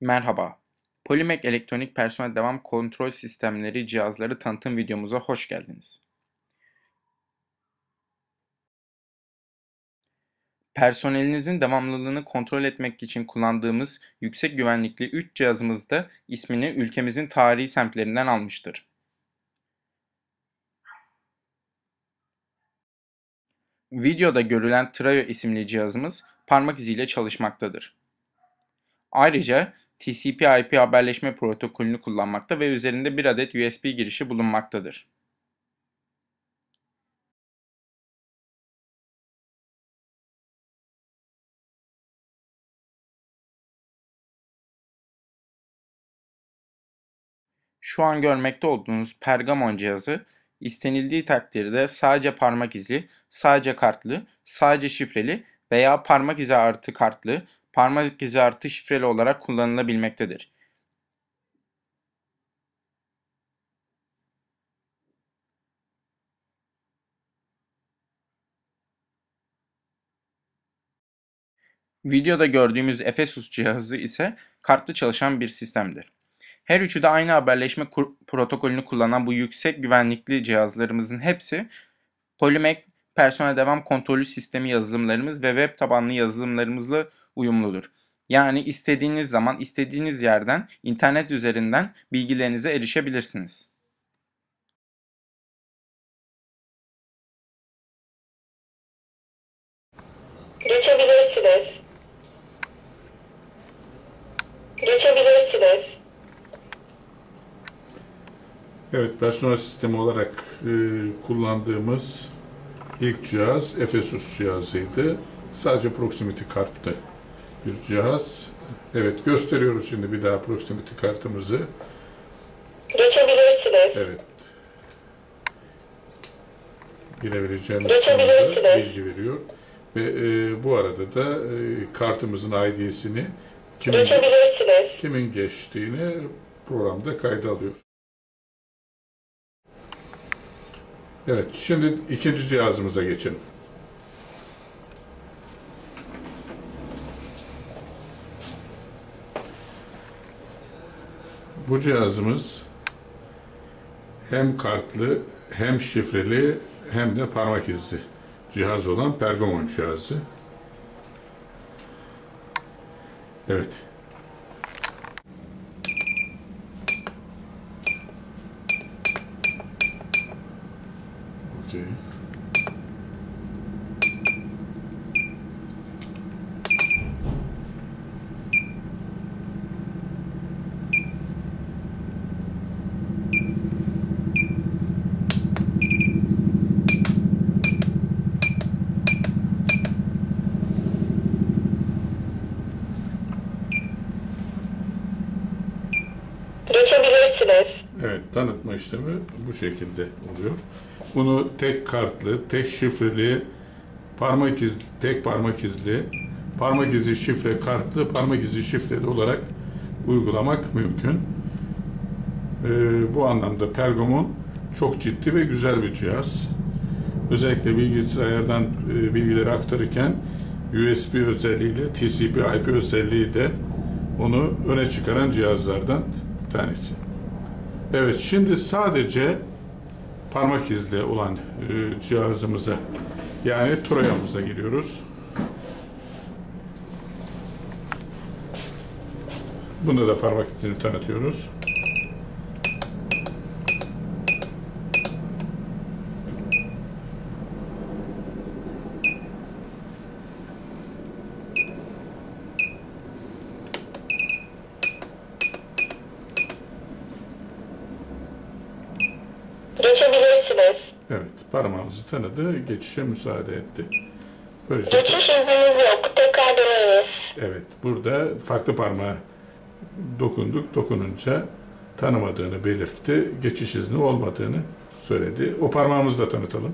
Merhaba. Polymek Elektronik Personel Devam Kontrol Sistemleri cihazları tanıtım videomuza hoş geldiniz. Personelinizin devamlılığını kontrol etmek için kullandığımız yüksek güvenlikli 3 cihazımız da ismini ülkemizin tarihi semtlerinden almıştır. Videoda görülen Trayo isimli cihazımız parmak iziyle çalışmaktadır. Ayrıca TCP/IP haberleşme protokolünü kullanmakta ve üzerinde bir adet USB girişi bulunmaktadır. Şu an görmekte olduğunuz Pergamon cihazı istenildiği takdirde sadece parmak izi, sadece kartlı, sadece şifreli veya parmak izi artı kartlı, parmak izi artı şifreli olarak kullanılabilmektedir. Videoda gördüğümüz Efesus cihazı ise kartlı çalışan bir sistemdir. Her üçü de aynı haberleşme protokolünü kullanan bu yüksek güvenlikli cihazlarımızın hepsi Polymac personel devam kontrolü sistemi yazılımlarımız ve web tabanlı yazılımlarımızla uyumludur. Yani istediğiniz zaman istediğiniz yerden internet üzerinden bilgilerinize erişebilirsiniz. Geçebilirsiniz. Geçebilirsiniz. Evet, personel sistemi olarak e, kullandığımız ilk cihaz Efesus cihazıydı. Sadece proximity kartlı bir cihaz. Evet, gösteriyoruz şimdi bir daha proximity kartımızı. Geçebilirsiniz. Evet. Girebileceğimiz konuda bilgi veriyor. Ve e, bu arada da e, kartımızın ID'sini kimin, kimin geçtiğini programda kayda alıyor. Evet, şimdi ikinci cihazımıza geçelim. Bu cihazımız hem kartlı, hem şifreli, hem de parmak izli cihaz olan Pergamon cihazı. Evet. Okey. Geçebilirsiniz. Evet, tanıtma işlemi bu şekilde oluyor. Bunu tek kartlı, tek şifreli, parmak iz, tek parmak izli, parmak izi şifre kartlı, parmak izi şifreli olarak uygulamak mümkün. Ee, bu anlamda Pergamon çok ciddi ve güzel bir cihaz. Özellikle bilgisayardan e, bilgileri aktarırken USB özelliğiyle TCP/IP özelliği de onu öne çıkaran cihazlardan bir tanesi. Evet, şimdi sadece parmak izli olan e, cihazımıza yani Troya'mıza giriyoruz. Bunda da parmak izini tanıtıyoruz. Geçebilirsiniz. Evet, parmağımızı tanıdı, geçişe müsaade etti. Böylece, Geçiş izniniz yok. Tekrar deneyiniz. evet, burada farklı parmağa dokunduk. Dokununca tanımadığını belirtti, geçiş izni olmadığını söyledi. O parmağımızı da tanıtalım.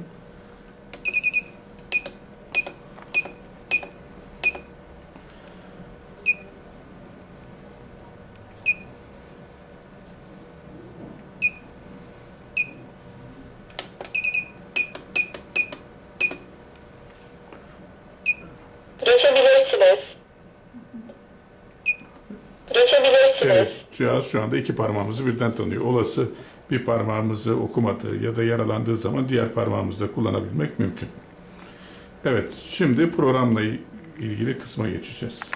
Geçebilirsiniz. Geçebilirsiniz. Okuyabilirsiniz. Evet, cihaz şu anda iki parmağımızı birden tanıyor. Olası bir parmağımızı okumadığı ya da yaralandığı zaman diğer parmağımızı da kullanabilmek mümkün. Evet, şimdi programla ilgili kısma geçeceğiz.